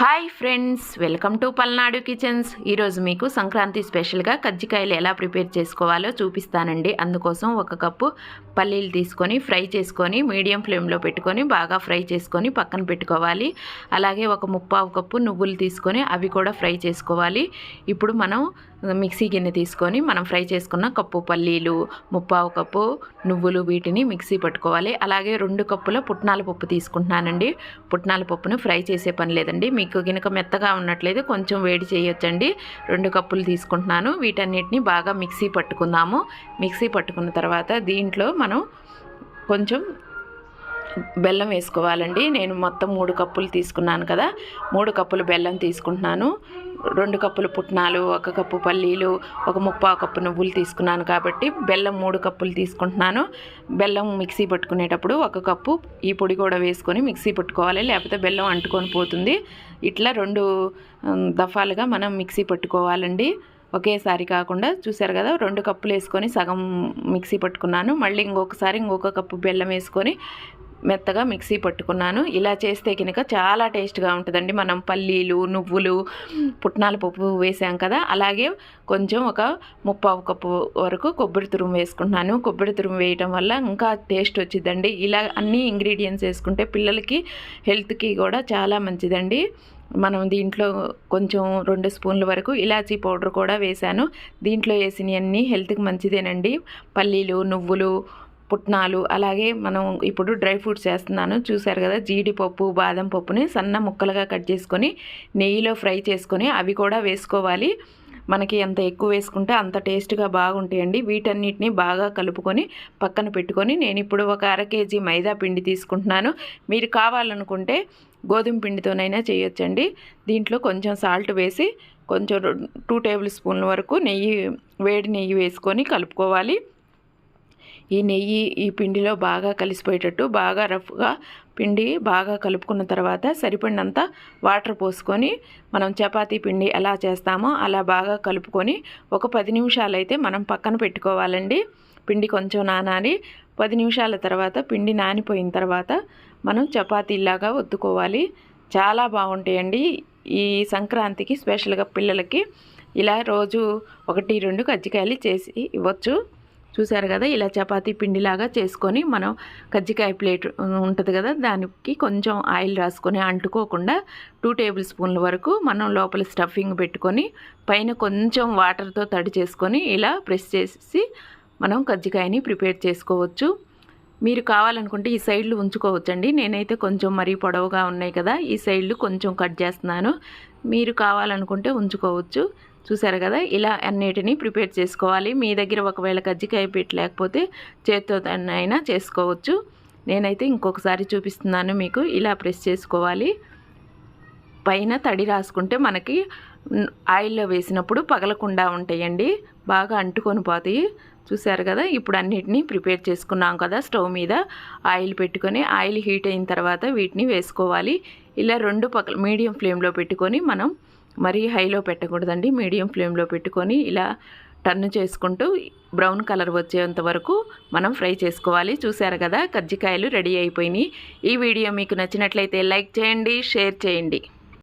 Hi friends welcome to Palnadu kitchens ఈరోజు మీకు సంక్రాంతి స్పెషల్గా కజ్జికాయలు ఎలా ప్రిపేర్ చేసుకోవాలో చూపిస్తానండి. అందుకోసం ఒక కప్పు పల్లీలు తీసుకొని ఫ్రై చేసుకొని మీడియం ఫ్లేమ్లో పెట్టుకొని బాగా ఫ్రై చేసుకొని పక్కన పెట్టుకోవాలి. అలాగే ఒక ముప్పావు కప్పు నువ్వులు తీసుకొని అవి కూడా ఫ్రై చేసుకోవాలి. ఇప్పుడు మనం మిక్సీ గిన్నె తీసుకొని మనం ఫ్రై చేసుకున్న కప్పు పల్లీలు ముప్పావు కప్పు నువ్వులు వీటిని మిక్సీ పట్టుకోవాలి. అలాగే రెండు కప్పుల పుట్నాల పప్పు తీసుకుంటున్నానండి. పుట్నాల పప్పును ఫ్రై చేసే పని లేదండి. మీకు గినక మెత్తగా ఉన్నట్లయితే కొంచెం వేడి చేయొచ్చండి. రెండు కప్పులు తీసుకుంటున్నాను. వీటన్నిటిని బాగా మిక్సీ పట్టుకుందాము. మిక్సీ పట్టుకున్న తర్వాత దీంట్లో మనం కొంచెం బెల్లం వేసుకోవాలండి. నేను మొత్తం మూడు కప్పులు తీసుకున్నాను కదా. మూడు కప్పులు బెల్లం తీసుకుంటున్నాను. రెండు కప్పులు పుట్నాలు ఒక కప్పు పల్లీలు ఒక ముప్పా కప్పు నువ్వులు తీసుకున్నాను కాబట్టి బెల్లం మూడు కప్పులు తీసుకుంటున్నాను. బెల్లం మిక్సీ పట్టుకునేటప్పుడు ఒక కప్పు ఈ పొడి కూడా వేసుకొని మిక్సీ పట్టుకోవాలి. లేకపోతే బెల్లం అంటుకొని పోతుంది. ఇట్లా రెండు దఫాలుగా మనం మిక్సీ పట్టుకోవాలండి. ఒకేసారి కాకుండా చూసారు కదా రెండు కప్పులు వేసుకొని సగం మిక్సీ పట్టుకున్నాను. మళ్ళీ ఇంకొకసారి ఇంకొక కప్పు బెల్లం వేసుకొని మెత్తగా మిక్సీ పట్టుకున్నాను. ఇలా చేస్తే కనుక చాలా టేస్ట్గా ఉంటుందండి. మనం పల్లీలు నువ్వులు పుట్నాల పప్పు వేసాం కదా! అలాగే కొంచెం ఒక ముప్పావు కప్పు వరకు కొబ్బరి తురుము వేసుకుంటున్నాను. కొబ్బరి తురుము వేయటం వల్ల ఇంకా టేస్ట్ వచ్చిందండి ఇలా అన్ని ఇంగ్రీడియంట్స్ వేసుకుంటే పిల్లలకి హెల్త్కి కూడా చాలా మంచిదండి. మనం దీంట్లో కొంచెం రెండు స్పూన్ల వరకు ఇలాచీ పౌడర్ కూడా వేశాను దీంట్లో వేసినవన్నీ హెల్త్కి మంచిదేనండి. పల్లీలు నువ్వులు పుట్నాలు అలాగే మనం ఇప్పుడు డ్రై ఫ్రూట్స్ వేస్తున్నాను చూశారు కదా జీడిపప్పు బాదం పప్పుని సన్న ముక్కలుగా కట్ చేసుకొని నెయ్యిలో ఫ్రై చేసుకొని అవి కూడా వేసుకోవాలి. మనకి ఎంత ఎక్కువ వేసుకుంటే అంత టేస్ట్గా బాగుంటాయండి. వీటన్నిటిని బాగా కలుపుకొని పక్కన పెట్టుకొని నేను ఇప్పుడు ఒక అర కేజీ మైదా పిండి తీసుకుంటున్నాను. మీరు కావాలనుకుంటే గోధుమ పిండితోనైనా చేయొచ్చండి. దీంట్లో కొంచెం సాల్ట్ వేసి కొంచెం టూ టేబుల్ స్పూన్ల వరకు నెయ్యి వేడి నెయ్యి వేసుకొని కలుపుకోవాలి. ఈ నెయ్యి ఈ పిండిలో బాగా కలిసిపోయేటట్టు బాగా రఫ్గా పిండి బాగా కలుపుకున్న తర్వాత సరిపడినంత వాటర్ పోసుకొని మనం చపాతీ పిండి ఎలా చేస్తామో అలా బాగా కలుపుకొని ఒక పది నిమిషాలు అయితే మనం పక్కన పెట్టుకోవాలండి. పిండి కొంచెం నానాలి. పది నిమిషాల తర్వాత పిండి నానిపోయిన తర్వాత మనం చపాతీలాగా ఒత్తుకోవాలి. చాలా బాగుంటాయండి. ఈ సంక్రాంతికి స్పెషల్గా పిల్లలకి ఇలా రోజు ఒకటి రెండు కజ్జికాయలు చేసి ఇవ్వచ్చు. చూసారు కదా ఇలా చపాతీ పిండిలాగా చేసుకొని మనం కజ్జికాయ ప్లేట్ ఉంటుంది కదా దానికి కొంచెం ఆయిల్ రాసుకొని అంటుకోకుండా టూ టేబుల్ స్పూన్ల వరకు మనం లోపల స్టఫింగ్ పెట్టుకొని పైన కొంచెం వాటర్తో తడి చేసుకొని ఇలా ప్రెస్ చేసి మనం కజ్జికాయని ప్రిపేర్ చేసుకోవచ్చు. మీరు కావాలనుకుంటే ఈ సైడ్లు ఉంచుకోవచ్చండి. నేనైతే కొంచెం మరీ పొడవుగా ఉన్నాయి కదా ఈ సైడ్లు కొంచెం కట్ చేస్తున్నాను. మీరు కావాలనుకుంటే ఉంచుకోవచ్చు. చూసారు కదా? ఇలా అన్నిటినీ ప్రిపేర్ చేసుకోవాలి. మీ దగ్గర ఒకవేళ కజ్జికాయ పెట్టి లేకపోతే చేత్తో అయినా చేసుకోవచ్చు. నేనైతే ఇంకొకసారి చూపిస్తున్నాను మీకు. ఇలా ప్రెస్ చేసుకోవాలి. పైన తడి రాసుకుంటే మనకి ఆయిల్లో వేసినప్పుడు పగలకుండా ఉంటాయండి. బాగా అంటుకొని పోతాయి. చూసారు కదా? ఇప్పుడు అన్నిటినీ ప్రిపేర్ చేసుకున్నాం కదా స్టవ్ మీద. ఆయిల్ పెట్టుకొని ఆయిల్ హీట్ అయిన తర్వాత వీటిని వేసుకోవాలి. ఇలా రెండు పక్కల మీడియం ఫ్లేమ్లో పెట్టుకొని మనం మరీ హైలో పెట్టకూడదండి. మీడియం ఫ్లేమ్లో పెట్టుకొని ఇలా టర్న్ చేసుకుంటూ బ్రౌన్ కలర్ వచ్చేంత వరకు మనం ఫ్రై చేసుకోవాలి. చూసారు కదా కజ్జికాయలు రెడీ అయిపోయినాయి. ఈ వీడియో మీకు నచ్చినట్లయితే లైక్ చేయండి షేర్ చేయండి.